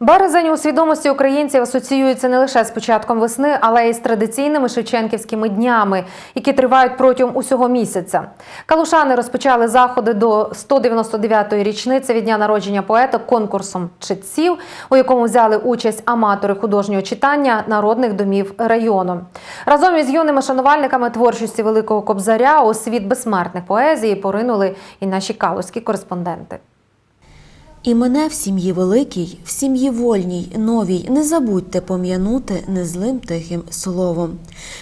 Березень у свідомості українців асоціюється не лише з початком весни, але й з традиційними шевченківськими днями, які тривають протягом усього місяця. Калушани розпочали заходи до 199-ї річниці від дня народження поета конкурсом читців, у якому взяли участь аматори художнього читання народних домів району. Разом із юними шанувальниками творчості Великого Кобзаря у світ безсмертних поезії поринули і наші калузькі кореспонденти. І мене в сім'ї великій, в сім'ї вольній, новій, не забудьте пом'янути незлим тихим словом.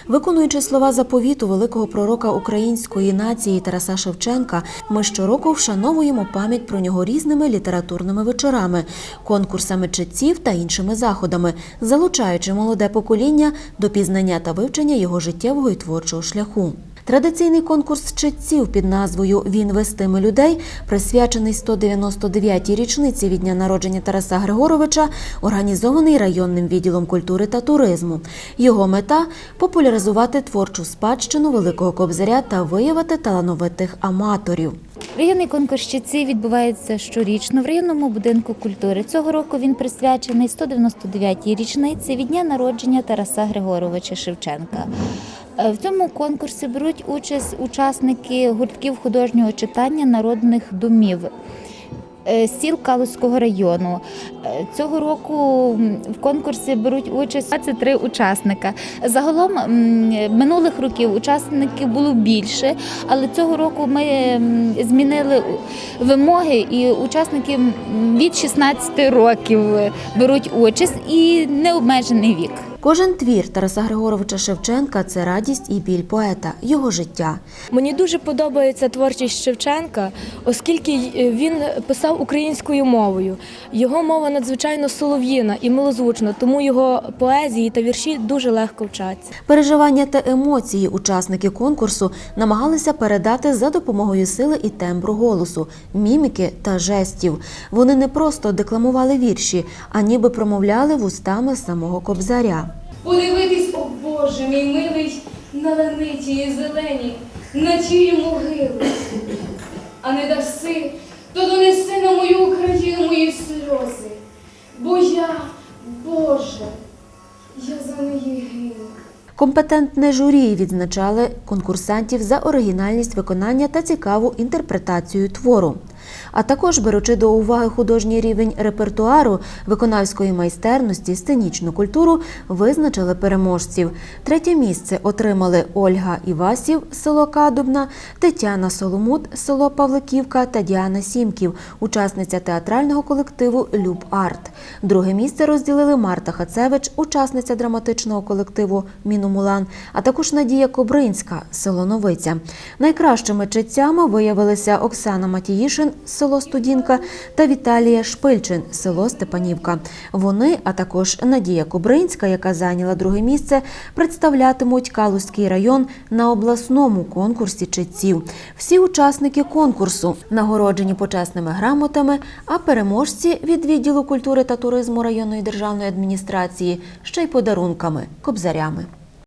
Виконуючи слова заповіту великого пророка української нації Тараса Шевченка, ми щороку вшановуємо пам'ять про нього різними літературними вечорами, конкурсами читців та іншими заходами, залучаючи молоде покоління до пізнання та вивчення його життєвого і творчого шляху. Традиційний конкурс читців під назвою Він вестиме людей, присвячений 199-й річниці від дня народження Тараса Григоровича, організований районним відділом культури та туризму. Його мета популяризувати творчу спадщину Великого Кобзаря та виявити талановитих аматорів. Районний конкурс читців відбувається щорічно в районному будинку культури. Цього року він присвячений 199-й річниці від дня народження Тараса Григоровича Шевченка. Е, В цьому конкурсі беруть участь учасники гуртків художнього читання народних домів. Е, Сіл Калузького району Е, цього року в конкурсі беруть участь 23 учасника. Загалом минулих років учасників було більше, але цього року ми змінили вимоги, і учасники від 16 років беруть участь і необмежений вік. Кожен твір Тараса Григоровича Шевченка це радість і біль поета, його життя. Мені дуже подобається творчість Шевченка, оскільки й- він писав українською мовою. Його мова надзвичайно солов'їна і милозвучна, тому його поезії та вірші дуже легко вчаться. Переживання та емоції учасники конкурсу намагалися передати за допомогою сили і тембру голосу, міміки та жестів. Вони не просто декламували вірші, а ніби промовляли вустами самого кобзаря. Подивитись, о Боже, мій милий, на ланиті і зелені, на тії могили. А не даси, то донеси на мою Україну мої сльози. Бо я, Боже, я за неї гину. Компетентне журі відзначали конкурсантів за оригінальність виконання та цікаву інтерпретацію твору. А також беручи до уваги художній рівень репертуару, виконавської майстерності, сценічну культуру, визначили переможців. Третє місце отримали Ольга Івасів, село Кадубна, Тетяна Соломут, село Павликівка та Діана Сімків, учасниця театрального колективу Люб Арт. Друге місце розділили Марта Хацевич, учасниця драматичного колективу Міномулан, а також Надія Кобринська, село Новиця. Найкращими читцями виявилися Оксана Матіїшин, село Студінка та Віталія Шпильчин, село Степанівка. Вони, а також Надія Кобринська, яка зайняла друге місце, представлятимуть Калузький район на обласному конкурсі читців. Всі учасники конкурсу нагороджені почесними грамотами, а переможці від відділу культури та туризму районної державної адміністрації ще й подарунками кобзарями.